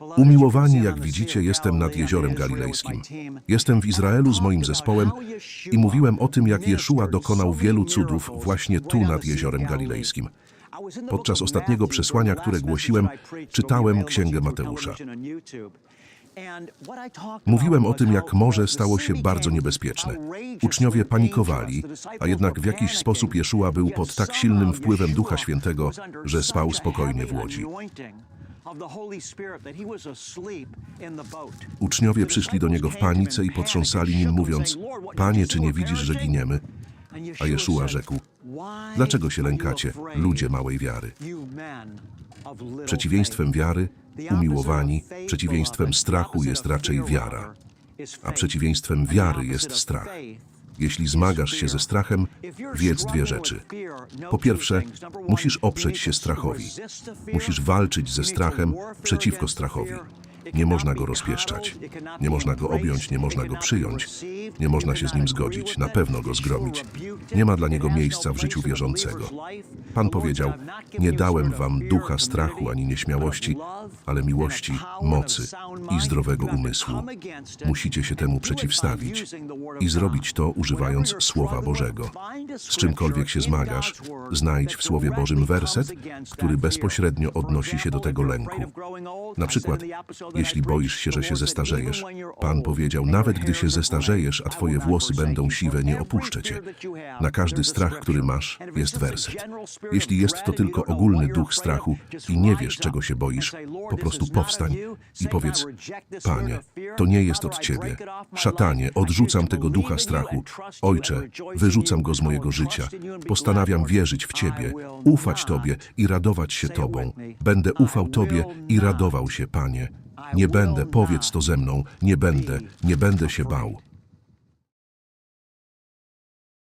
Umiłowani, jak widzicie, jestem nad Jeziorem Galilejskim. Jestem w Izraelu z moim zespołem i mówiłem o tym, jak Jeszua dokonał wielu cudów właśnie tu nad Jeziorem Galilejskim. Podczas ostatniego przesłania, które głosiłem, czytałem Księgę Mateusza. Mówiłem o tym, jak morze stało się bardzo niebezpieczne. Uczniowie panikowali, a jednak w jakiś sposób Jeszua był pod tak silnym wpływem Ducha Świętego, że spał spokojnie w łodzi. Uczniowie przyszli do niego w panice i potrząsali nim, mówiąc: Panie, czy nie widzisz, że giniemy? A Jeszua rzekł: Dlaczego się lękacie, ludzie małej wiary? Przeciwieństwem wiary, umiłowani, przeciwieństwem strachu jest raczej wiara, a przeciwieństwem wiary jest strach. Jeśli zmagasz się ze strachem, wiedz dwie rzeczy. Po pierwsze, musisz oprzeć się strachowi. Musisz walczyć ze strachem przeciwko strachowi. Nie można go rozpieszczać. Nie można go objąć, nie można go przyjąć. Nie można się z nim zgodzić, na pewno go zgromić. Nie ma dla niego miejsca w życiu wierzącego. Pan powiedział: Nie dałem wam ducha strachu ani nieśmiałości, ale miłości, mocy i zdrowego umysłu. Musicie się temu przeciwstawić i zrobić to używając Słowa Bożego. Z czymkolwiek się zmagasz, znajdź w Słowie Bożym werset, który bezpośrednio odnosi się do tego lęku. Na przykład, jeśli boisz się, że się zestarzejesz, Pan powiedział, nawet gdy się zestarzejesz, a twoje włosy będą siwe, nie opuszczę cię. Na każdy strach, który masz, jest werset. Jeśli jest to tylko ogólny duch strachu i nie wiesz, czego się boisz, po prostu powstań i powiedz, Panie, to nie jest od Ciebie. Szatanie, odrzucam tego ducha strachu. Ojcze, wyrzucam go z mojego życia. Postanawiam wierzyć w Ciebie, ufać Tobie i radować się Tobą. Będę ufał Tobie i radował się, Panie. Nie będę, powiedz to ze mną, nie będę, nie będę się bał.